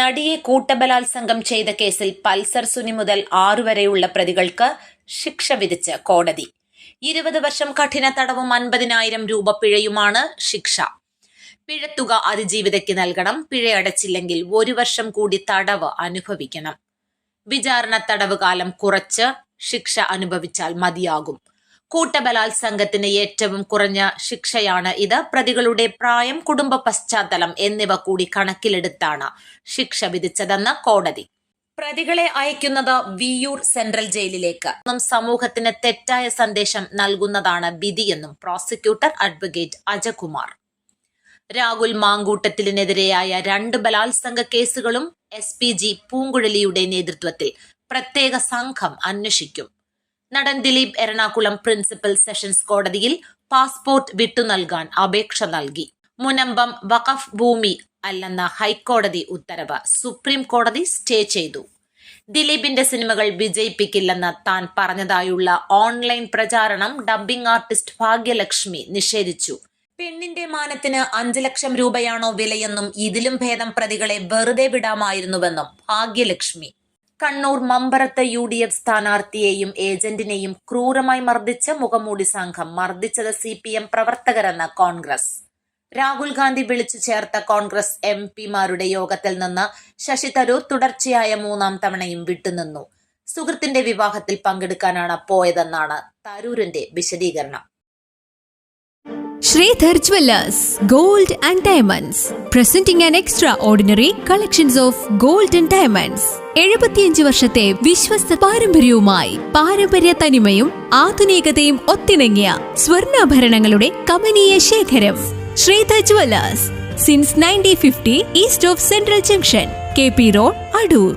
നടിയെ കൂട്ടബലാത്സംഗം ചെയ്ത കേസിൽ പൾസർ സുനി മുതൽ ആറുവരെയുള്ള പ്രതികൾക്ക് ശിക്ഷ വിധിച്ച് കോടതി. ഇരുപത് വർഷം കഠിന തടവും അൻപതിനായിരം രൂപ പിഴയുമാണ് ശിക്ഷ. പിഴത്തുക അതിജീവിതയ്ക്ക് നൽകണം പിഴയടച്ചില്ലെങ്കിൽ ഒരു വർഷം കൂടി തടവ് അനുഭവിക്കണം. വിചാരണ തടവ് കാലം കുറച്ച് ശിക്ഷ അനുഭവിച്ചാൽ മതിയാകും. കൂട്ടബലാത്സംഗത്തിന് ഏറ്റവും കുറഞ്ഞ ശിക്ഷയാണ് ഇത്. പ്രതികളുടെ പ്രായം കുടുംബ പശ്ചാത്തലം എന്നിവ കൂടി കണക്കിലെടുത്താണ് ശിക്ഷ വിധിച്ചതെന്ന് കോടതി. പ്രതികളെ അയക്കുന്നത് വിയൂർ സെൻട്രൽ ജയിലിലേക്ക്. സമൂഹത്തിന് തെറ്റായ സന്ദേശം നൽകുന്നതാണ് വിധിയെന്നും പ്രോസിക്യൂട്ടർ അഡ്വക്കേറ്റ് അജകുമാർ. രാഹുൽ മാങ്കൂട്ടത്തിനെതിരെയായ രണ്ട് ബലാത്സംഗ കേസുകളും എസ് പി ജി പൂങ്കുഴലിയുടെ നേതൃത്വത്തിൽ പ്രത്യേക സംഘം അന്വേഷിക്കും. നടൻ ദിലീപ് എറണാകുളം പ്രിൻസിപ്പൽ സെഷൻസ് കോടതിയിൽ പാസ്പോർട്ട് വിട്ടു നൽകാൻ അപേക്ഷ നൽകി. മുനമ്പം വഖഫ് ഭൂമി അല്ലെന്ന ഹൈക്കോടതി ഉത്തരവ് സുപ്രീം കോടതി സ്റ്റേ ചെയ്തു. ദിലീപിന്റെ സിനിമകൾ വിജയിപ്പിക്കില്ലെന്ന് താൻ പറഞ്ഞതായുള്ള ഓൺലൈൻ പ്രചാരണം ഡബ്ബിംഗ് ആർട്ടിസ്റ്റ് ഭാഗ്യലക്ഷ്മി നിഷേധിച്ചു. പെണ്ണിന്റെ മാനത്തിന് അഞ്ചു ലക്ഷം രൂപയാണോ വിലയെന്നും ഇതിലും ഭേദം പ്രതികളെ വെറുതെ വിടാമായിരുന്നുവെന്നും ഭാഗ്യലക്ഷ്മി കണ്ണൂർ മമ്പറത്ത് യു ഡി എഫ് സ്ഥാനാർത്ഥിയെയും ഏജന്റിനെയും ക്രൂരമായി മർദ്ദിച്ച മുഖമൂടി സംഘം മർദ്ദിച്ചത് സി പി എം പ്രവർത്തകരെന്ന് കോൺഗ്രസ്. രാഹുൽ ഗാന്ധി വിളിച്ചു ചേർത്ത കോൺഗ്രസ് എം പിമാരുടെ യോഗത്തിൽ നിന്ന് ശശി തരൂർ തുടർച്ചയായ മൂന്നാം തവണയും വിട്ടുനിന്നു. സുഹൃത്തിന്റെ വിവാഹത്തിൽ പങ്കെടുക്കാനാണ് പോയതെന്നാണ് തരൂരിന്റെ വിശദീകരണം. Sreedhar jewellers gold and diamonds. Presenting an extraordinary collections of gold and diamonds. എഴുപത്തിയഞ്ച് വർഷത്തെ വിശ്വസ്ത പാരമ്പര്യവുമായി പാരമ്പര്യ തനിമയും ആധുനികതയും ഒത്തിണങ്ങിയ സ്വർണാഭരണങ്ങളുടെ കമനീയ ശേഖരം Sreedhar jewellers since nineteen fifty east of central junction K P road Adoor